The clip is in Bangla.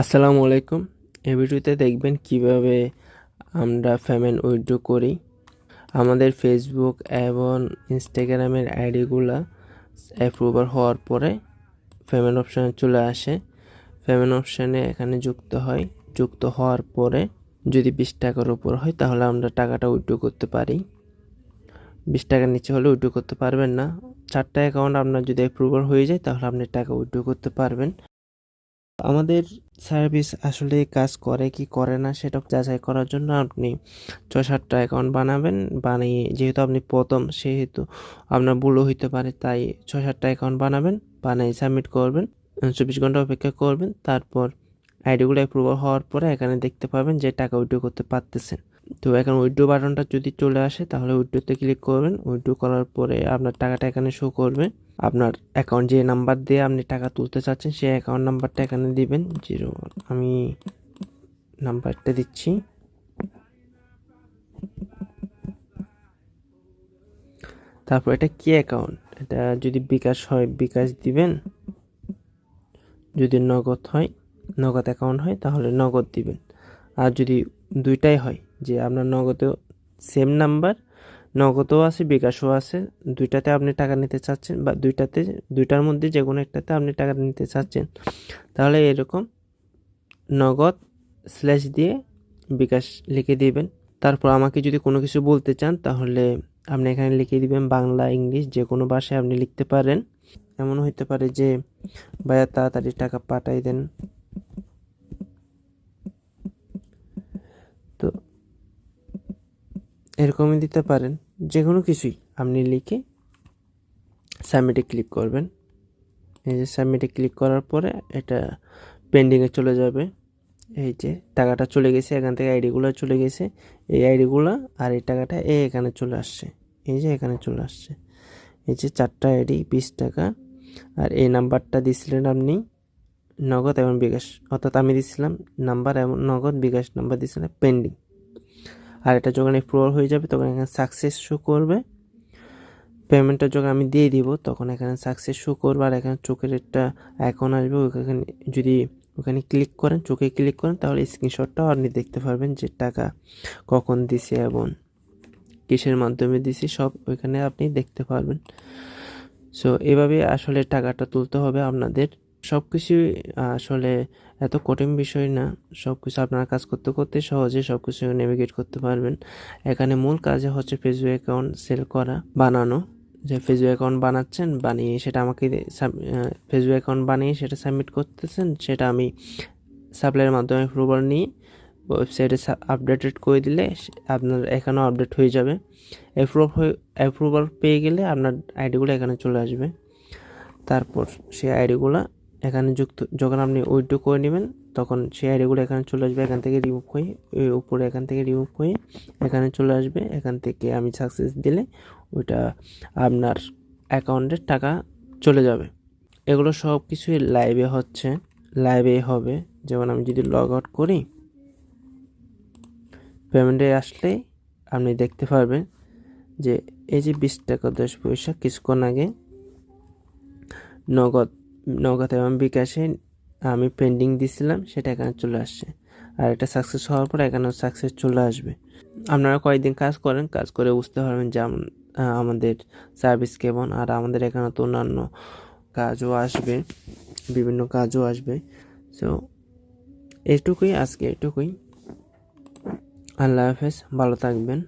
আসসালামু আলাইকুম। এই ভিডিওতে দেখবেন কীভাবে আমরা পেমেন্ট উইথড্র করি। আমাদের ফেসবুক এবং ইনস্টাগ্রামের আইডিগুলা অ্যাপ্রুভার হওয়ার পরে পেমেন্ট অপশানে চলে আসে। পেমেন্ট অপশানে এখানে যুক্ত হয়। যুক্ত হওয়ার পরে যদি বিশ টাকার উপর হয়, তাহলে আমরা টাকাটা উইথড্র করতে পারি। বিশ টাকার নিচে হলে উইথড্র করতে পারবেন না। চারটা অ্যাকাউন্ট আপনার যদি অ্যাপ্রুভার হয়ে যায়, তাহলে আপনি টাকা উইথড্র করতে পারবেন। আমাদের সার্ভিস আসলে কাজ করে কি করে না সেটা যাচাই করার জন্য আপনি ছয় সাতটা অ্যাকাউন্ট বানাবেন। বানিয়ে যেহেতু আপনি প্রথম, সেহেতু আপনার ভুলও হইতে পারে, তাই ছয় সাতটা অ্যাকাউন্ট বানাবেন, বানিয়ে সাবমিট করবেন, চব্বিশ ঘণ্টা অপেক্ষা করবেন। তারপর আইডিগুলো অ্যাপ্রুভাল হওয়ার পরে এখানে দেখতে পাবেন যে টাকা উইড্রো করতে পারতেছেন। তো এখন উইড্রো বাটনটা যদি চলে আসে, তাহলে উইড্রোতে ক্লিক করবেন। উইড্রো করার পরে আপনার টাকাটা এখানে শো করবে। আপনার অ্যাকাউন্ট যে নাম্বার দিয়ে আপনি টাকা তুলতে চাচ্ছেন, সেই অ্যাকাউন্ট নাম্বারটা এখানে দিবেন। জিরো আমি নাম্বারটা দিচ্ছি। তারপর এটা কি অ্যাকাউন্ট এটা যদি বিকাশ হয়, বিকাশ দিবেন। যদি নগদ হয়, নগদ অ্যাকাউন্ট হয়, তাহলে নগদ দিবেন। আর যদি দুইটাই হয়, যে আপনার নগদেও সেম নাম্বার নগদও আছে, বিকাশও আছে, দুইটাতে আপনি টাকা নিতে চাচ্ছেন বা দুইটাতে, দুইটার মধ্যে যে কোনো একটাতে আপনি টাকা নিতে চাচ্ছেন, তাহলে এরকম নগদ স্ল্যাশ দিয়ে বিকাশ লিখে দিবেন। তারপর আমাকে যদি কোনো কিছু বলতে চান, তাহলে আপনি এখানে লিখে দিবেন বাংলা, ইংলিশ, যে কোনো ভাষায় আপনি লিখতে পারেন। এমন হইতে পারে যে, ভাইয়া, তাড়াতাড়ি টাকা পাঠাই দেন। এরকমই দিতে পারেন। যে কোনো কিছুই আপনি লিখে সাবমিটে ক্লিক করবেন। এই যে সাবমিটে ক্লিক করার পরে এটা পেন্ডিংয়ে চলে যাবে। এই যে টাকাটা চলে গেছে, এখান থেকে আইডিগুলো চলে গেছে। এই আইডিগুলো আর এই টাকাটা এ এখানে চলে আসছে। এই যে এখানে চলে আসছে। এই যে চারটা আইডি বিশ টাকা। আর এই নাম্বারটা দিছিলেন আপনি নগদ এবং বিকাশ। অর্থাৎ আমি দিছিলাম নাম্বার এবং নগদ, বিকাশ নাম্বার দিছিলাম পেন্ডিং আর এটা যখন অ্যাপ্রুভাল হয়ে যাবে, তখন এখানে সাকসেস শো করবে। পেমেন্টটা যখন আমি দিয়ে দিব, তখন এখানে সাকসেস শো করবে আর এখানে চোখের একটা আইকন আসবে। ওখানে যদি ওখানে ক্লিক করেন, চোখে ক্লিক করেন, তাহলে স্ক্রিনশটটাও আপনি দেখতে পারবেন যে টাকা কখন দিছে এবং কিসের মাধ্যমে দিছি, সব ওইখানে আপনি দেখতে পারবেন। সো এভাবে আসলে টাকাটা তুলতে হবে আপনাদের। সব কিছুই আসলে এত কঠিন বিষয় না। সব কিছু আপনারা কাজ করতে করতে সহজে সব কিছু নেভিগেট করতে পারবেন। এখানে মূল কাজে হচ্ছে ফেসবুক অ্যাকাউন্ট সেল করা, বানানো। যে ফেসবুক অ্যাকাউন্ট বানাচ্ছেন, বানিয়ে সেটা আমাকে ফেসবুক অ্যাকাউন্ট বানিয়ে সেটা সাবমিট করতেছেন, সেটা আমি সাপ্লাইয়ের মাধ্যমে অ্যাপ্রুভাল নিয়ে ওয়েবসাইটে আপডেটেড করে দিলে আপনার এখানেও আপডেট হয়ে যাবে। অ্যাপ্রুভ হয়ে অ্যাপ্রুভাল পেয়ে গেলে আপনার আইডিগুলো এখানে চলে আসবে। তারপর সেই আইডিগুলো এখানে যুক্ত, যখন আপনি উইথড্র করে নেবেন, তখন সেই আইডিগুলো এখানে চলে আসবে, এখান থেকে রিমুভ হয়ে ওই উপরে এখান থেকে রিমুভ হয়ে এখানে চলে আসবে। এখান থেকে আমি সাকসেস দিলে ওইটা আপনার অ্যাকাউন্টের টাকা চলে যাবে। এগুলো সব কিছুই লাইভে হচ্ছে লাইভে হবে। যেমন আমি যদি লগ আউট করি পেমেন্টে আসলে আপনি দেখতে পারবেন যে এই যে বিশ টাকা, দশ পয়সা কিছুক্ষণ আগে নগদ নগদ এবং বিকাশে আমি পেন্ডিং দিছিলাম, সেটা এখানে চলে আসছে। আর এটা সাকসেস হওয়ার পর এখানেও সাকসেস চলে আসবে। আপনারা কয়েকদিন কাজ করেন, কাজ করে বুঝতে পারবেন যে আমাদের সার্ভিস কেমন। আর আমাদের এখানে তো অন্যান্য কাজও আসবে, বিভিন্ন কাজও আসবে। সো এটুকুই, আজকে এটুকুই। আল্লাহ হাফেজ, ভালো থাকবেন।